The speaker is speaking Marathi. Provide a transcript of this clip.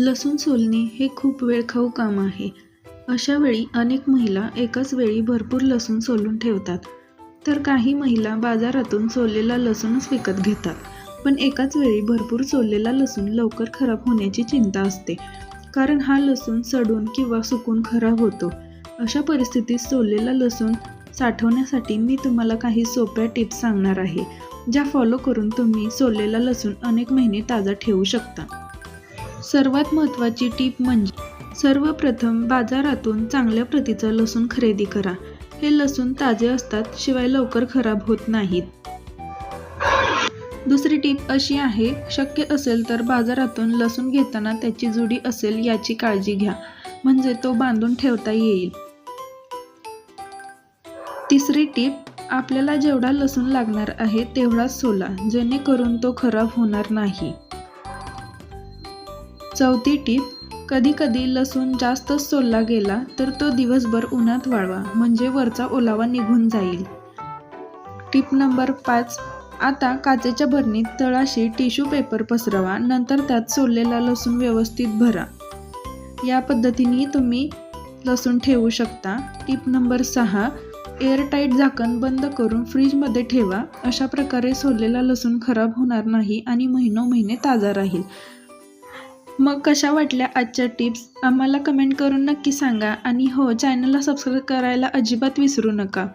लसूण सोलणे हे खूप वेळखाऊ काम आहे. अशा वेळी अनेक महिला एकाच वेळी भरपूर लसूण सोलून ठेवतात. तर काही महिला बाजारातून सोललेला लसूणच विकत घेतात. पण एकाच वेळी भरपूर सोललेला लसूण लवकर खराब होण्याची चिंता असते. कारण हा लसूण सडून किंवा सुकून खराब होतो. अशा परिस्थितीत सोललेला लसूण साठवण्यासाठी मी तुम्हाला काही सोप्या टिप्स सांगणार आहे ज्या फॉलो करून तुम्ही सोललेला लसूण अनेक महिने ताजा ठेवू शकता. सर्वात महत्त्वाची टीप म्हणजे सर्वप्रथम बाजारातून चांगल्या प्रतीचं लसूण खरेदी करा. हे लसूण ताजे असतात शिवाय लवकर खराब होत नाहीत. दुसरी टीप अशी आहे शक्य असेल तर बाजारातून लसूण घेताना त्याची जुडी असेल याची काळजी घ्या म्हणजे तो बांधून ठेवता येईल. तिसरी टीप आपल्याला जेवढा लसूण लागणार आहे तेवढाच सोला जेणेकरून तो खराब होणार नाही. चौथी टीप कधी कधी लसूण जास्तच सोलला गेला तर तो दिवसभर उन्हात वाळवा म्हणजे वरचा ओलावा निघून जाईल. टीप नंबर पाच आता काचेच्या भरणीत तळाशी टिश्यू पेपर पसरवा नंतर त्यात सोललेला लसूण व्यवस्थित भरा. या पद्धतीने तुम्ही लसूण ठेवू शकता. टीप नंबर सहा एअरटाईट झाकण बंद करून फ्रीजमध्ये ठेवा. अशा प्रकारे सोललेला लसूण खराब होणार नाही आणि महिनो महिने ताजा राहील. मग कशा वाटल्या आजच्या टिप्स? आम्हाला कमेंट करून नक्की सांगा. आणि हो चॅनलला सबस्क्राईब करायला अजिबात विसरू नका.